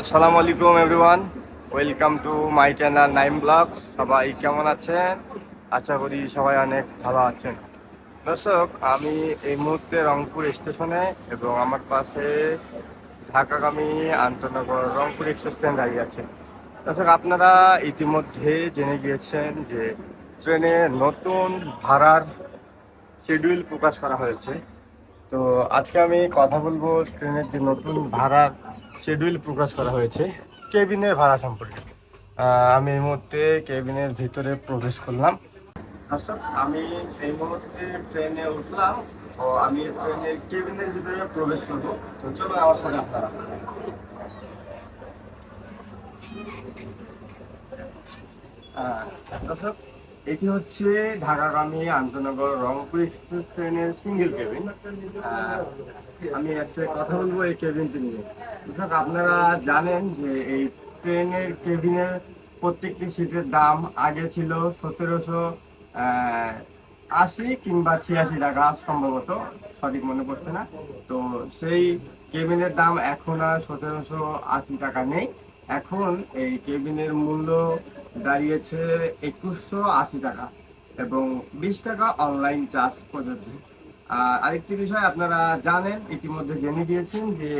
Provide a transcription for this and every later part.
আসসালামু আলাইকুম everyone. Welcome to my channel Naim blog সবাই কেমন আছেন? আশা করি সবাই অনেক ভালো আছেন। দর্শক, আমি এই মুহূর্তে রংপুর স্টেশনে এবং আমার পাশে ঢাকাগামী আন্তনগর রংপুর এক্সপ্রেস ট্রেন দাঁড়িয়ে আছে। দর্শক, আপনারা ইতিমধ্যে জেনে গিয়েছেন যে ট্রেনে নতুন ভাড়ার শিডিউল প্রকাশ করা হয়েছে। তো আজকে আমি কথা বলব ট্রেনের যে নতুন ভাড়ার শিডিউল প্রকাশ করা হয়েছে, কেবিনের ভাড়া সম্পর্কে। আমি এই মুহূর্তে কেবিনের ভিতরে প্রবেশ করলাম। দর্শক আমি এই মুহূর্তে ট্রেনে উঠলাম ও আমি ট্রেনের কেবিনের ভিতরে প্রবেশ করব। তো চলো আমার সাথে আপনারা। দর্শক এটি হচ্ছে ঢাকাগামী আন্তনগর রংপুর এক্সপ্রেস ট্রেনের সিঙ্গেল কেবিন। আমি একটা কথা বলব এই কেবিনটি নিয়ে। দর্শক, আপনারা জানেন যে এই ট্রেনের কেবিনের প্রত্যেকটি সিটের দাম আগে ছিল সতেরোশো আশি কিংবা ছিয়াশি টাকা সম্ভবত। সঠিক মনে পড়ছে না। তো সেই কেবিনের দাম এখন আর সতেরোশো আশি টাকা নেই। এখন এই কেবিনের মূল্য দাঁড়িয়েছে একুশশো আশি টাকা এবং বিশ টাকা অনলাইন চার্জ প্রযোজ্য আর আরেকটি বিষয় আপনারা জানেন ইতিমধ্যে জেনে গিয়েছেন যে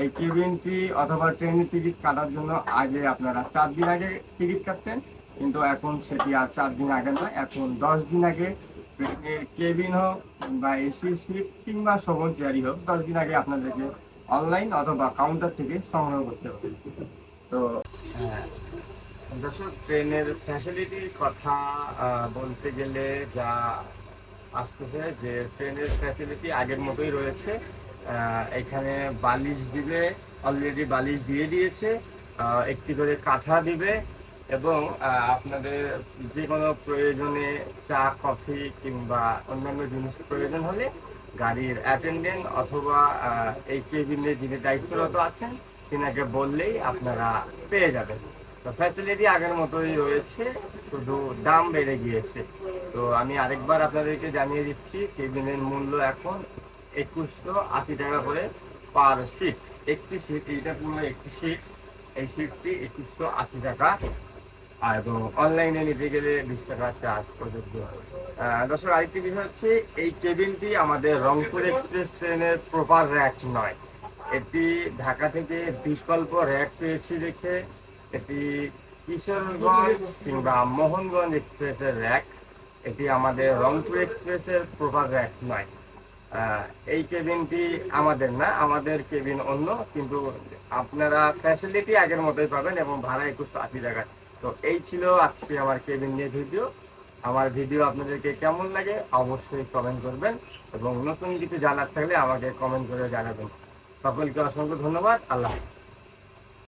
এই কেবিনটি অথবা ট্রেনের টিকিট কাটার জন্য আগে আপনারা চার দিন আগে টিকিট কাটতেন কিন্তু এখন সেটি আর চার দিন আগে নয় এখন দশ দিন আগে ট্রেনের কেবিন হোক বা এসি সিট কিংবা সবল চেয়ারই হোক দশ দিন আগে আপনাদেরকে অনলাইন অথবা কাউন্টার থেকে সংগ্রহ করতে হবে। তো হ্যাঁ, দর্শক, ট্রেনের ফ্যাসিলিটির কথা বলতে গেলে যা আসতেছে যে ট্রেনের ফ্যাসিলিটি আগের মতোই রয়েছে। এখানে বালিশ দিবে অলরেডি বালিশ দিয়ে দিয়েছে একটি করে কাঁথা দিবে এবং আপনাদের যে কোনো প্রয়োজনে চা, কফি কিংবা অন্যান্য জিনিস প্রয়োজন হলে গাড়ির অ্যাটেন্ডেন্ট অথবা এই কেবিনে যিনি দায়িত্বরত আছেন, তিনাকে বললেই আপনারা পেয়ে যাবেন। তো ফ্যাসিলিটি আগের মতোই রয়েছে, শুধু দাম বেড়ে গিয়েছে। তো আমি আরেকবার আপনাদেরকে জানিয়ে দিচ্ছি, কেবিনের মূল্য এখন একুশশো আশি টাকা করে পার সিট একটি সিট এইটা পুরো একটি সিট এই সিটটি একুশশো আশি টাকা। এবং অনলাইনে নিতে গেলে বিশ টাকা চার্জ প্রযোজ্য দর্শক, আরেকটি বিষয় হচ্ছে, এই কেবিনটি আমাদের রংপুর এক্সপ্রেস ট্রেনের প্রপার র্যাক নয়। এটি ঢাকা থেকে বিকল্প র্যাক পেয়েছি দেখে এটি কিশোরগঞ্জ কিংবা মোহনগঞ্জ এক্সপ্রেসের র্যাক এটি আমাদের রংপুর এক্সপ্রেসের প্রপার র্যাক নয়। এই কেবিনটি আমাদের না, আমাদের কেবিন অন্য, কিন্তু আপনারা ফ্যাসিলিটি আগের মতোই পাবেন এবং ভাড়া একুশশো আশি টাকা। তো এই ছিল আজকে আমার কেবিন নিয়ে ভিডিও। আমার ভিডিও আপনাদেরকে কেমন লাগে অবশ্যই কমেন্ট করবেন এবং নতুন কিছু জানার থাকলে আমাকে কমেন্ট করে জানাবেন। সকলকে অসংখ্য ধন্যবাদ। আল্লাহ।